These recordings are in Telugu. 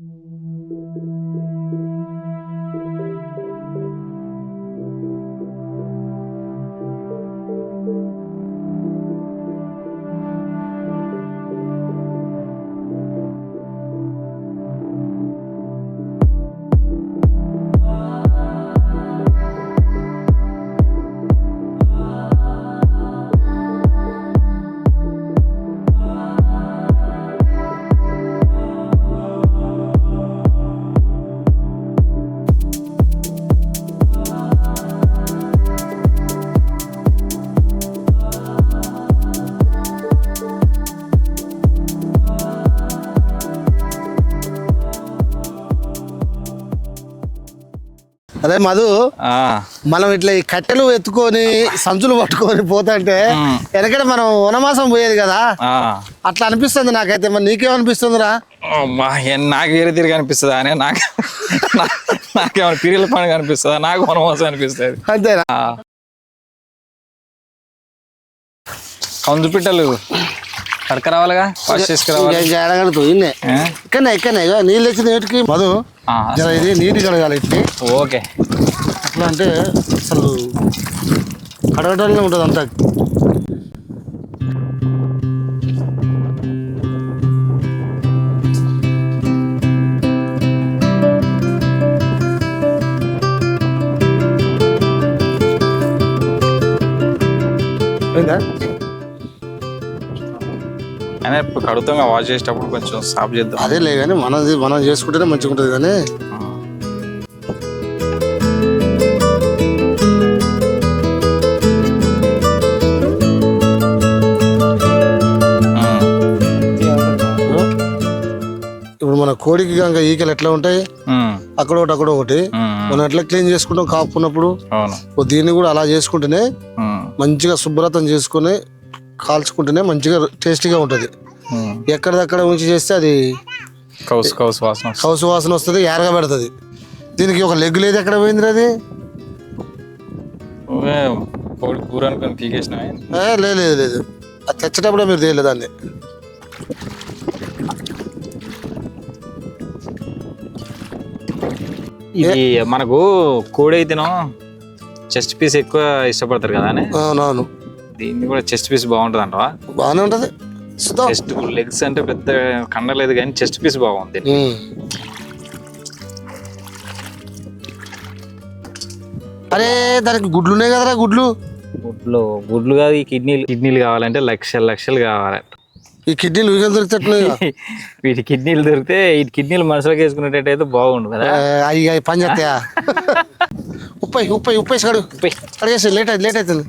Mm-hmm. అదే మధు ఆ, మనం ఇట్లా ఈ కట్టెలు ఎత్తుకొని సంచులు పట్టుకొని పోతుంటే వెనకడ మనం వనమాసం పోయేది కదా. అట్లా అనిపిస్తుంది నాకైతే మరి నీకేమనిపిస్తుందిరా? నాకు వేరే తిరిగి అనిపిస్తుందా అని నాకు నాకేమైనా పీరియల పని కనిపిస్తుందా? నాకు వనవాసం అనిపిస్తుంది. అంతేనా? కందు పిట్టలు. కడక రావాలిగా వాష్ చేసుకురావాలి అడగడుతూ ఇన్నే? ఇక్కడనే ఇక్కడనే ఇగో నీళ్ళు వచ్చిన నీటికి మధు జర ఇది నీటి కడగాలి ఇట్లా ఓకే. అట్లా అంటే అసలు కడగటంలో ఉంటుంది అంతా. ఏందా? అయినా ఇప్పుడు కడుగుతాం వాష్ చేసేటప్పుడు కొంచెం సాఫ్ చేద్దాం. అదే లే కానీ మనం మనం చేసుకుంటేనే మంచిగా ఉంటుంది కానీ. ఇప్పుడు మన కోడికి కనుక ఈకలు ఎట్లా ఉంటాయి? అక్కడ ఒకటి అక్కడ ఒకటి. మనం ఎట్లా క్లీన్ చేసుకుంటాం? కాపుకున్నప్పుడు. దీన్ని కూడా అలా చేసుకుంటేనే మంచిగా శుభ్రతం చేసుకుని కాల్చుకుంటేనే మంచిగా టేస్టీగా ఉంటుంది. ఎక్కడిదక్కడ ఉంచి చేస్తే అది కౌసు కౌసు వాసన వస్తుంది. హౌస్ వాసన వస్తుంది ఏరగా పెడుతుంది. దీనికి ఒక లెగ్ లేదు ఎక్కడ పోయింది అది? కూర అనుకొని పీకేసినా లేదు లేదు లేదు. అది తెచ్చేటప్పుడే మీరు తేయలేదు దాన్ని. ఇది మనకు కోడి అయితేనో చెస్ట్ పీస్ ఎక్కువ ఇష్టపడతారు కదా అని? అవునవును. దీన్ని కూడా చెస్ట్ పీస్ బాగుంటుంది అంటవా బాగానే ఉంటుంది చెస్ట్ లెగ్స్ అంటే పెద్ద కండలేదు కానీ చెస్ట్ పీస్ బాగుంది. అరే దానికి గుడ్లు ఉన్నాయి కదరా గుడ్లు? గుడ్లు గుడ్లు కాదు ఈ కిడ్నీలు. కిడ్నీలు కావాలంటే లక్షలు లక్షలు కావాలి. ఈ కిడ్నీలు వీగలు దొరికినట్టున్నాయి వీటి కిడ్నీలు దొరికితే ఈ కిడ్నీలు మనుషులకు వేసుకునేటట్టయితే బాగుండు కదా. అవి పని చేస్తాయా? ఉప్పై ఉప్పై ఉప్పై కడు. ఉప్పై. కడిగేసి లేట్ అవుతుంది లేట్ అవుతుంది.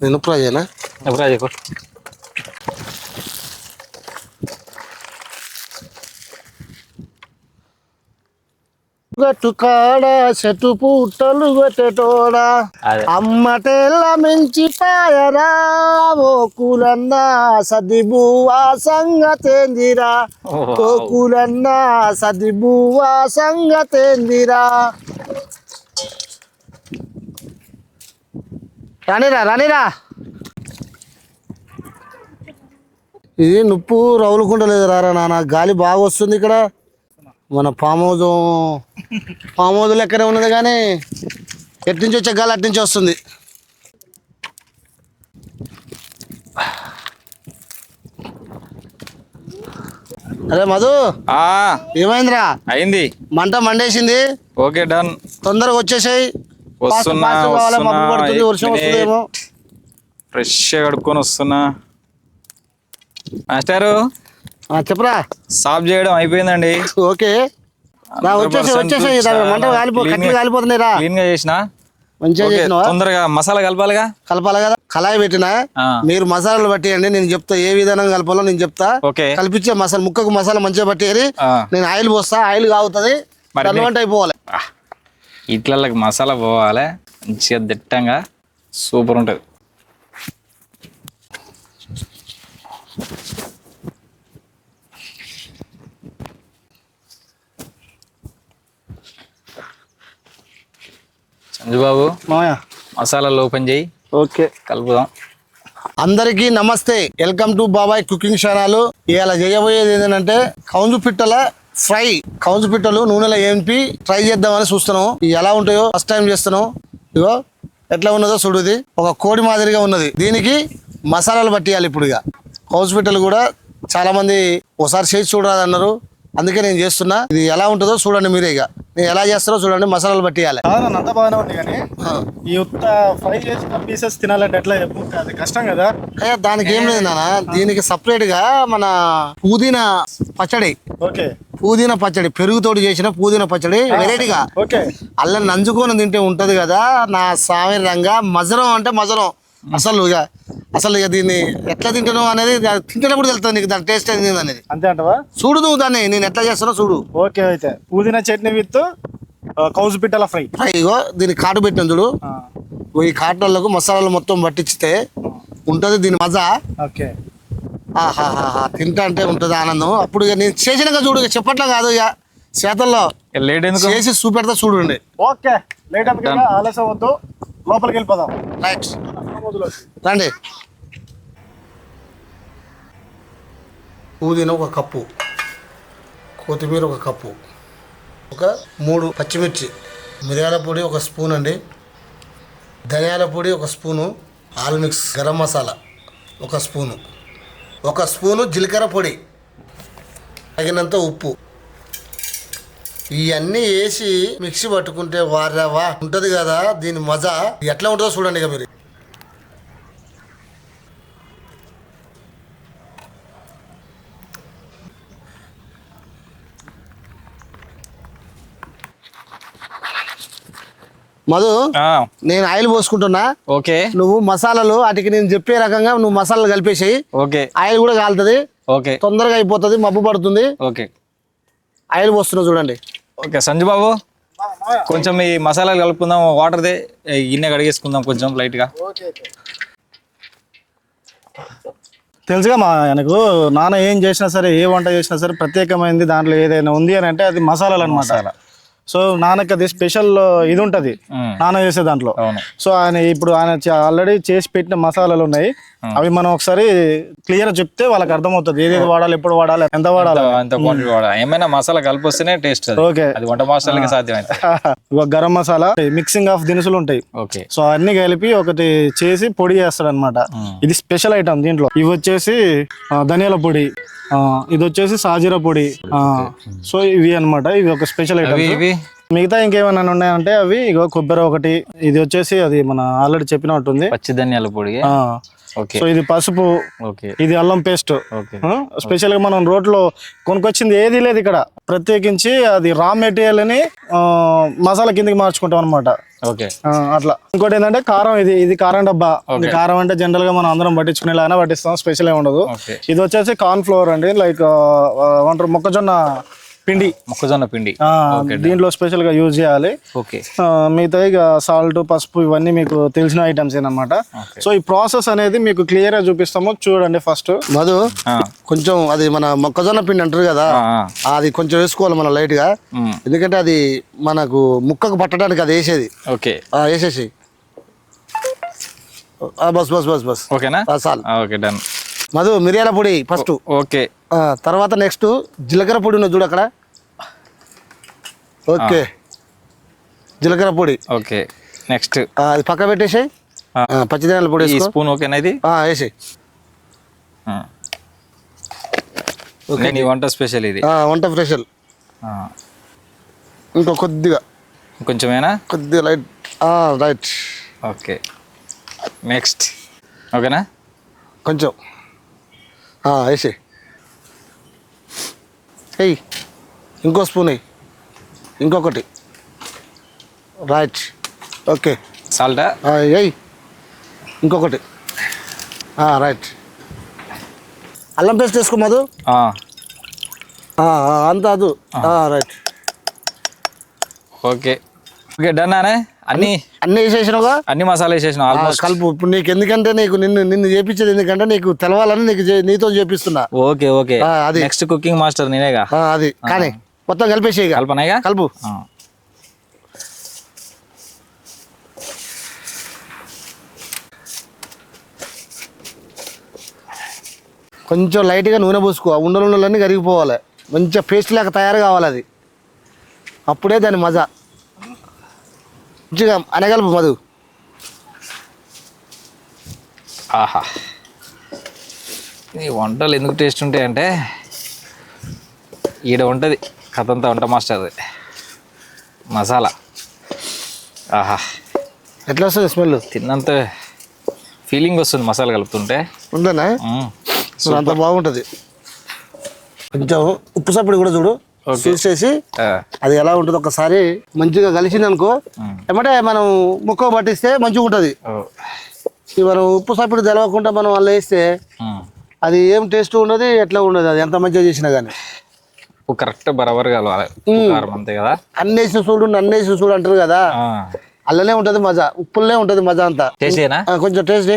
నేను ఉప్పు రాజేనా ఎప్పుడు రాజు ఎక్కువ? గట్టు కాడ చెట్టు పుట్టలు కొట్టేటోడా అదే. అమ్మటెల్ల మించి పాయరా? ఓ కూలన్నా సది బువ్వా సంగతేందిరా? ఓ కూలన్నా సది బువ్వా సంగతేందిరా? రానిరా రానిరా. ఇది నుప్పు రౌలుకుంటలేదు రారా నాన్న గాలి బాగా వస్తుంది ఇక్కడ. మన ఫామ్ హౌస్ లెక్కనే ఉన్నది కానీ ఎటు నుంచి వచ్చే గాలి అటు నుంచి వస్తుంది. అరే మధు ఆ. ఏమైందిరా? అయింది. మంట మండేసింది. Okay done. తొందరగా వచ్చేసాయి. వస్తున్నా వస్తున్నా ఫ్రెష్ కడుక్కొని వస్తున్నా. మాస్టారు చెప్పరా. సాఫ్ చేయడం అయిపోయిందండి. ఓకే. క్లీన్గా చేసిన? తొందరగా మసాలా కలపాలిగా? కలపాలి కదా? కళాయి పెట్టినా? మీరు మసాలాలు పట్టేయండి నేను చెప్తా ఏ విధానం కలపాలో నేను చెప్తా. కల్పించే మసాలా ముక్కకు మసాలా మంచిగా పట్టేది. నేను ఆయిల్ పోస్తా ఆయిల్ కాగుతుంది. అయిపోవాలి. ఇట్లకి మసాలా పోవాలి. మంచిగా దిట్టంగా సూపర్ ఉంటుంది. మామయ్య. మసాలాలు ఓపెన్ చేయి. ఓకే. కలుపుదాం. అందరికీ నమస్తే. Welcome to Babai cooking channel. ఇవాళ చేయబోయేది ఏంటంటే కౌంజు పిట్టల ఫ్రై కౌజు పిట్టలు నూనెలో ఏంపి ట్రై చేద్దామని చూస్తున్నాం. ఎలా ఉంటాయో ఫస్ట్ టైం చేస్తున్నాం. ఇగో ఎట్లా ఉన్నదో చూడుది ఒక కోడి మాదిరిగా ఉన్నది. దీనికి మసాలాలు పట్టియాలి ఇప్పుడు ఇక కౌజు పిట్టలు కూడా చాలా మంది ఒకసారి చేసి చూడరాదు అన్నారు అందుకే నేను చేస్తున్నా. ఇది ఎలా ఉంటుందో చూడండి మీరే ఇక నేను ఎలా చేస్తారో చూడండి మసాలాలు పట్టియాలి. అంత బాగానే ఉంది కానీ ఈ ఉత్త ఫ్రై చేసిన పీసెస్ తినాలంటే ఎట్లా అది కష్టం కదా. దానికి ఏం లేదు నాన్న. దీనికి సపరేట్గా మన పుదీనా పచ్చడి. ఓకే. పుదీనా పచ్చడి పెరుగుతోటి చేసిన పుదీనా పచ్చడి వెరైటీగా. ఓకే. అల్లం నంజుకొని తింటే ఉంటది కదా నా సామి రంగా మజరం అంటే మజరం. అసలు ఇక అసలు ఇక దీన్ని ఎట్లా తింటాను అనేది దా- తింటున్నప్పుడు తెలుస్తుంది నీకు దాని టేస్ట్ ఏంది అనేది. అంతే అంటవా? చూడు నువ్వు దాన్ని నేను ఎట్లా చేస్తానో చూడు. ఓకే అయితే పుదీనా చట్నీ విత్ కౌజు పిట్టల ఫ్రై. ఫ్రై ఇగో దీనికి కాటు పెట్టిన చూడు. ఈ కాటన్లకు మసాలాలు మొత్తం పట్టించితే ఉంటది దీని మజా. ఓకే. తింటా అంటే ఉంటుంది ఆనందం. అప్పుడు ఇక నేను చేసినాక చూడు ఇక చెప్పట్లా కాదు ఇక. చేతల్లో లేట్ ఎందుకు? చేసి చూపెడతా చూడండి. ఓకే లేట్ అప్ ఆలస్యం వద్దు. లోపలికి వెళ్ళిపోదాం. రైట్ రండి. పుదీనా ఒక కప్పు కొత్తిమీర ఒక కప్పు ఒక మూడు పచ్చిమిర్చి మిరియాల పొడి ఒక స్పూన్ అండి ధనియాల పొడి ఒక spoon all mix garam masala ఒక స్పూను. ఒక స్పూను జీలకర్ర పొడి తగినంత ఉప్పు. ఇవన్నీ వేసి మిక్సీ పట్టుకుంటే వారావా ఉంటుంది కదా దీని మజా ఎట్లా ఉంటుందో చూడండి ఇక మీరు. మధు నేను ఆయిల్ పోసుకుంటున్నా. ఓకే. నువ్వు మసాలాలు వాటికి నేను చెప్పే రకంగా నువ్వు మసాలాలు కలిపేసాయి. ఓకే. ఆయిల్ కూడా కాలుతుంది. ఓకే. తొందరగా అయిపోతుంది మబ్బు పడుతుంది. ఓకే. ఆయిల్ పోస్తున్నా చూడండి. ఓకే సంజు బాబు కొంచెం ఈ మసాలాలు కలుపుకుందాం వాటర్దే గిన్నె కడిగేసుకుందాం కొంచెం లైట్గా. తెలుసుగా మా ఆయనకు నాన్న ఏం చేసినా సరే ఏ వంట చేసినా సరే ప్రత్యేకమైనది దాంట్లో ఏదైనా ఉంది అని అంటే అది మసాలాలు అనమాట సో నాన్నకి అది స్పెషల్ ఇది ఉంటది. నాన్న చేసే దాంట్లో. సో ఆయన ఇప్పుడు ఆయన ఆల్రెడీ చేసి పెట్టిన మసాలాలు ఉన్నాయి. అవి మనం ఒకసారి క్లియర్ చెప్తే వాళ్ళకి అర్థమవుతుంది. ఏదేది వాడాలి ఎప్పుడు వాడాలి ఎంత వాడాలి క్వాంటిటీ వాడాలి. ఏమైనా మసాలా కలిపి వస్తేనే టేస్ట్ ఓకే. అది వంట మసాలాకి సాధ్యమైతే. ఒక గరం మసాలా మిక్సింగ్ ఆఫ్ దినుసులు ఉంటాయి. ఓకే. సో అన్ని కలిపి ఒకటి చేసి పొడి చేస్తాడు అనమాట ఇది స్పెషల్ ఐటమ్ దీంట్లో. ఇవి వచ్చేసి ధనియాల పొడి. ఇది వచ్చేసి సాజీరా పొడి. ఆ, సో ఇవి అన్నమాట. ఇవి ఒక స్పెషల్ ఐటమ్ ఇవి మిగతా ఇంకేమైనా ఉన్నాయంటే అవి ఇగో కొబ్బరి ఒకటి ఇది వచ్చేసి అది మన ఆల్రెడీ చెప్పినట్టుంది పచ్చి ధనియాల పొడి. సో ఇది పసుపు ఇది అల్లం పేస్ట్. స్పెషల్గా మనం రోడ్లో కొనుక్కొచ్చింది ఏది లేదు ఇక్కడ. ప్రత్యేకించి అది రా మెటీరియల్ అని మసాలా కిందకి మార్చుకుంటాం అనమాట ఓకే. అట్లా. ఇంకోటి ఏంటంటే కారం ఇది ఇది కారం డబ్బా. కారం అంటే జనరల్గా మనం అందరం పట్టించుకునేలాగానే పట్టిస్తాం స్పెషల్ ఏ ఉండదు. ఇది వచ్చేసి కార్న్ ఫ్లోర్ అండి లైక్ వంటారు మొక్కజొన్న పిండి. మొక్కజొన్న పిండి. ఆ, దీంట్లో స్పెషల్గా యూజ్ చేయాలి. ఓకే. ఆ, మిగతా ఇక సాల్ట్ పసుపు ఇవన్నీ మీకు తెలిసిన ఐటమ్స్ ఏనమాట. సో ఈ ప్రాసెస్ అనేది మీకు క్లియర్గా చూపిస్తాము. చూడండి ఫస్ట్. మధు ఆ, కొంచెం అది మన మొక్కజొన్న పిండి అంటారు కదా. అది కొంచెం వేసుకోవాలి మన లైట్గా ఎందుకంటే అది మనకు ముక్కకు పట్టడానికి అది వేసేది. ఓకే. ఆ, వేసేసి. ఆ, బస్ బస్ బస్ బస్. ఓకేనా? చాలు. Okay done. మధు మిరియాల పొడి ఫస్ట్ ఓకే. తర్వాత నెక్స్ట్ జీలకర్ర పొడి ఉన్నది చూడు అక్కడ. ఓకే. జీలకర్ర పొడి. ఓకే. నెక్స్ట్ అది పక్క పెట్టేసాయి. ఆ. పచ్చిదనాల పొడి స్పూన్ ఓకేనా ఇది. నేను ఈ వంట స్పెషల్ ఇది. వంట స్పెషల్. ఇంకో కొద్దిగా. కొంచెమేనా కొద్దిగా లైట్. Right okay. నెక్స్ట్ ఓకేనా? కొంచెం. వేసి. ఎయ్ ఇంకో స్పూన్ ఎయ్ ఇంకొకటి. రైట్. ఓకే. సాల్టా? ఎయ్ ఇంకొకటి. రైట్. అల్లం పేస్ట్ వేసుకో మధు. అంతా అదు. రైట్. ఓకే. ఓకే డన్ అనే? అన్ని అన్నీ వేసేసినావుగా? అన్ని మసాలా వేసేసిన కలుపు. ఇప్పుడు నీకు ఎందుకంటే నీకు నిన్ను నిన్ను చేపించేది ఎందుకంటే నీకు తెలవాలని నీకు నీతో చేపిస్తున్నా. Okay okay. అది. నెక్స్ట్ కుకింగ్ మాస్టర్ నేనేగా? అది. కానీ మొత్తం కలిపేసి ఇక. కల్పనగా కలుపు. కొంచెం లైట్గా నూనె పోసుకో. ఉండలు ఉండలన్నీ కరిగిపోవాలి. మంచిగా పేస్ట్ లాగా తయారు కావాలి అది. అప్పుడే దాని మజా. మంచిగా అనగలపు మధు. ఆహా. ఈ వంటలు ఎందుకు టేస్ట్ ఉంటాయంటే ఈడ ఉంటుంది కథంతా వంట మాస్టర్ది మసాలా. ఆహా. ఎట్లా వస్తుంది స్మెల్? తిన్నంత ఫీలింగ్ వస్తుంది మసాలా కలుపుతుంటే. మ్మ్. అసలు అంత బాగుంటుంది. కొంచెం ఉప్పు సప్పుడు కూడా చూడు. చూసేసి అది ఎలా ఉంటుందో ఒకసారి మంచిగా కలిసింది అనుకో ఏమంటే మనం ముక్క పట్టిస్తే మంచిగా ఉంటుంది. మనం ఉప్పు సప్పుడు తెలవకుండా మనం అలా వేస్తే. అది ఏం టేస్ట్ ఉండదు ఎట్లా ఉండదు అది ఎంత మంచిగా చేసినా కానీ కరెక్ట్ బరాబర్ కలవాలి. అంతే కదా? వేసిన చూడు నన్ను వేసిన చూడు అంటారు కదా. అల్లనే ఉంటుంది మజా ఉప్పులనే ఉంటుంది మజా అంతా. కొంచెం టేస్ట్.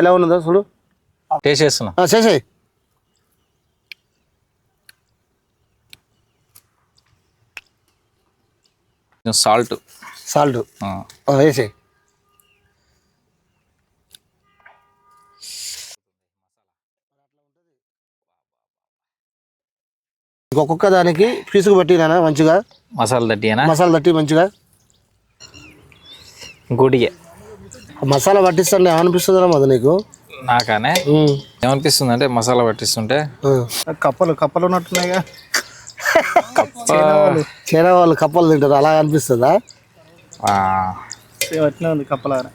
ఎలా ఉన్నదో చూడు. టేస్ట్ చేస్తున్నా. చేసేయి. సాల్ట్. సాల్ట్. వేసేయి. ఒక్కొక్క దానికి పీసుకు పెట్టినా మంచిగా. మసాలా తట్టినా మసాలా తట్టి మంచిగా. ఆ మసాలా పట్టిస్తాను ఏమనిపిస్తుందా మొదలు నీకు? నాకానే. ఏమనిపిస్తుంది అంటే మసాలా పట్టిస్తుంటే. కప్పలు కప్పలు ఉన్నట్టున్నాయిగా. చైనా వాళ్ళు కప్పలు తింటారు అలా అనిపిస్తుందా? ఉంది కప్పలాగా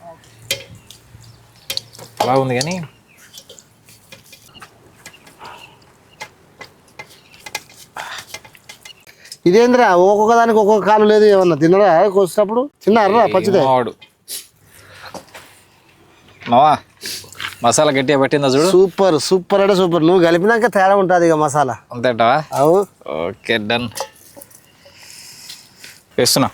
అలా ఉంది కానీ. ఇదేంద్రా ఒక్కొక్క దానికి ఒక్కొక్క కాలు లేదు ఏమన్నా తిన్నరా కోసినప్పుడు తిన్నారా పచ్చిదే? వాడు మావా మసాలా గట్టిగా పట్టిందా చూడు. సూపర్ సూపర్ అంటే సూపర్. నువ్వు కలిపినాక తేడా ఉంటుంది ఇక మసాలా అంతేటా అవు. Okay done. వేస్తున్నా.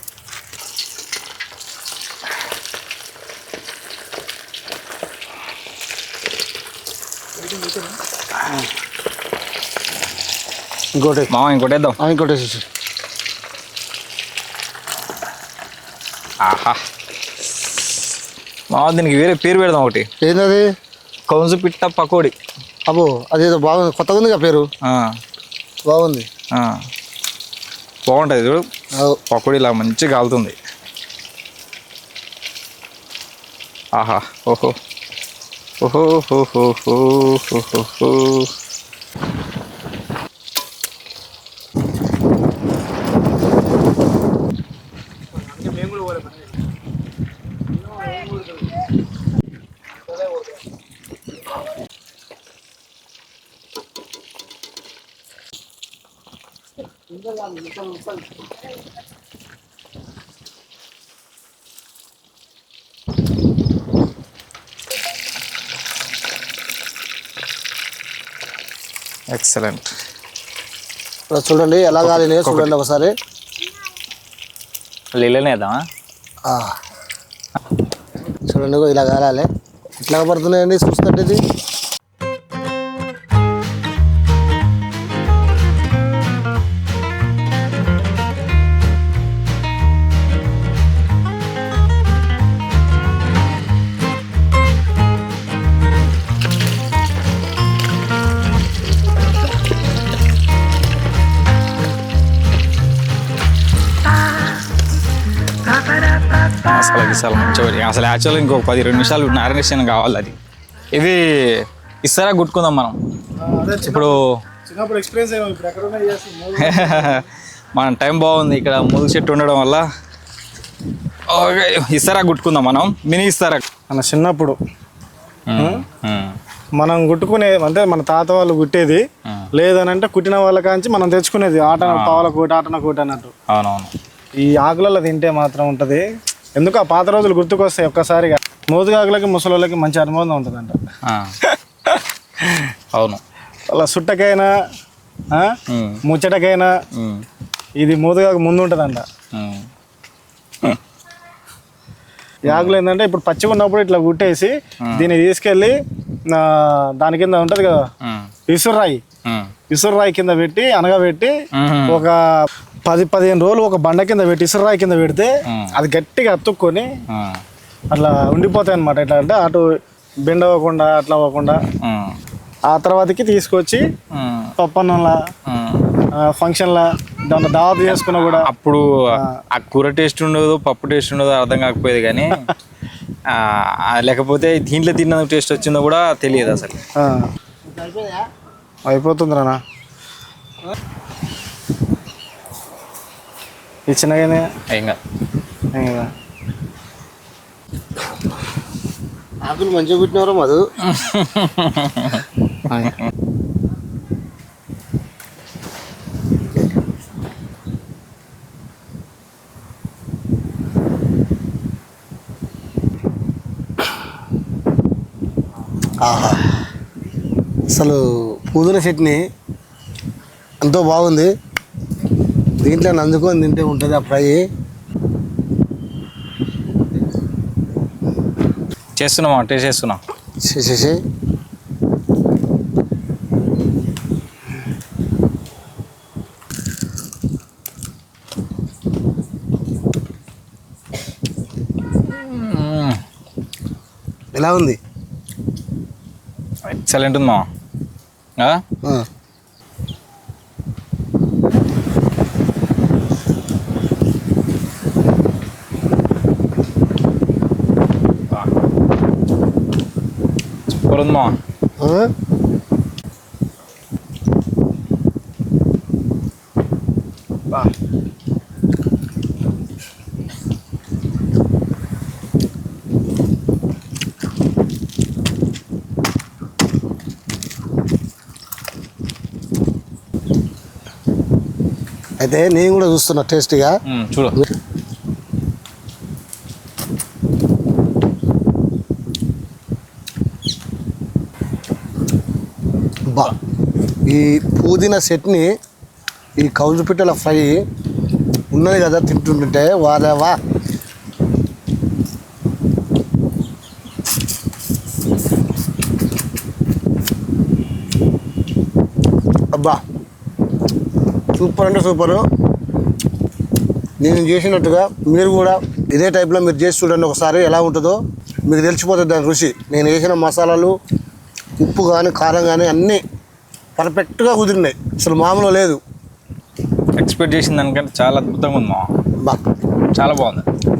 ఇంకోటి. మామ ఇంకోటి వేద్దాం. ఇంకోటి వేసేసి ఆహా. మామ దీనికి వేరే పేరు పెడదాం ఒకటి. ఏంటది కౌన్సు పిట్ట పకోడి. అబ్బో అదేదో బాగుంది. కొత్తగా ఉంది పేరు. బాగుంది. బాగుంటుంది చూడు. పకోడీ ఇలా మంచిగా కాలుతుంది. ఆహా ఓహో. ఓహో ఓహో హో హో ఎక్సలెంట్. చూడండి ఎలా కాలినాయో చూడండి ఒకసారి. లీలనేద్దామా. చూడండి ఇలా కాలాలి ఎట్లా పడుతున్నాయండి చూస్తుంటే ఇది. మంచిగా పెట్టి- అసలు యాక్చువల్గా ఇంకొక పది రెండు నిమిషాలు మ్యారినేషన్ కావాలి అది. ఇది ఇస్తారా గుట్టుకుందాం మనం? ఇప్పుడు మన టైం బాగుంది ఇక్కడ ముదుగు చెట్టు ఉండడం వల్ల. ఓకే ఇస్తారా గుట్టుకుందాం మనం? మినీ ఇస్తారా? మన చిన్నప్పుడు. మనం కుట్టుకునే అంటే మన తాత వాళ్ళు కుట్టేది లేదనంటే కుట్టిన వాళ్ళ కాంచి మనం తెచ్చుకునేది. ఆటన పావుల కోట ఆటన కోట అన్నట్టు. అవునవును. ఈ ఆకులలో తింటే మాత్రం ఉంటుంది. ఎందుకు ఆ పాత రోజులు గుర్తుకొస్తాయి ఒక్కసారిగా మోదుగాకులకి ముసలోళ్ళకి మంచి అనుభవం ఉంటుందంట. అవును అలా సుట్టకైనా. ముచ్చటకైనా. ఇది మోదుగాకు ముందు ఉంటుందంట ఆకులు ఏంటంటే ఇప్పుడు పచ్చిగా ఉన్నప్పుడు ఇట్లా కుట్టేసి దీన్ని తీసుకెళ్ళి దాని కింద ఉంటుంది కదా మ్మ్. ఇసురాయి కింద పెట్టి అనగబెట్టి మ్మ్. ఒక పది పదిహేను రోజులు ఒక బండ కింద పెట్టి ఇసురాయి కింద పెడితే అది గట్టిగా అతుక్కొని. అట్లా ఉండిపోతాయి అనమాట ఎట్లా అంటే అటు బెండ్ అవ్వకుండా అట్లా అవ్వకుండా. ఆ తర్వాతకి తీసుకొచ్చి. పప్పన్నంలా. ఫంక్షన్లా దాంట్లో దావత్ చేసుకున్నా కూడా అప్పుడు ఆ కూర టేస్ట్ ఉండదు పప్పు టేస్ట్ ఉండదు అర్థం కాకపోయేది కానీ లేకపోతే దీంట్లో తిన్న టేస్ట్ వచ్చిందో కూడా తెలియదు అసలు ఆ. ఈ చిన్నగానే కాదు కదా ఆకులు మంచిగా పెట్టినవరా మధు అసలు పుదీనా చట్నీ ఎంతో బాగుంది దీంట్లో నందుకొని తింటే ఉంటుంది ఆ ఫ్రై. చేస్తున్నామా టేస్ట్ చేస్తున్నాం చేసేసి ఎలా ఉంది? ఎక్సలెంట్ ఉంది ఉంది మా ఆ? అయితే నేను కూడా చూస్తున్నా టేస్టీగా. చూడు. అబ్బా. ఈ పుదీనా చట్నీ ఈ కౌజు పిట్టల ఫ్రై ఉన్నది కదా తింటుంటుంటే వారే వా. అబ్బా. సూపర్ అంటే సూపరు. నేను చేసినట్టుగా మీరు కూడా ఇదే టైప్లో మీరు చేసి చూడండి ఒకసారి ఎలా ఉంటుందో. మీకు తెలిసిపోతుంది దాని రుచి. నేను వేసిన మసాలాలు ఉప్పు కానీ కారం కానీ అన్నీ పర్ఫెక్ట్గా కుదిరినాయి. అసలు మామూలు లేదు. ఎక్స్పెక్ట్ చేసిన దానికంటే చాలా అద్భుతంగా ఉంది మా బా. చాలా బాగుంది.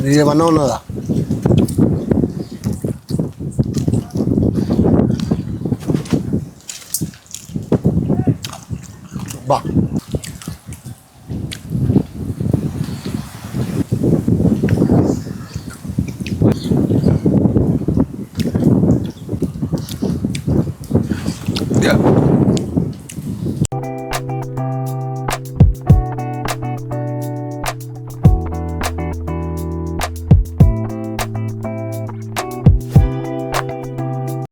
ఇది ఏమన్నా ఉన్నదా బా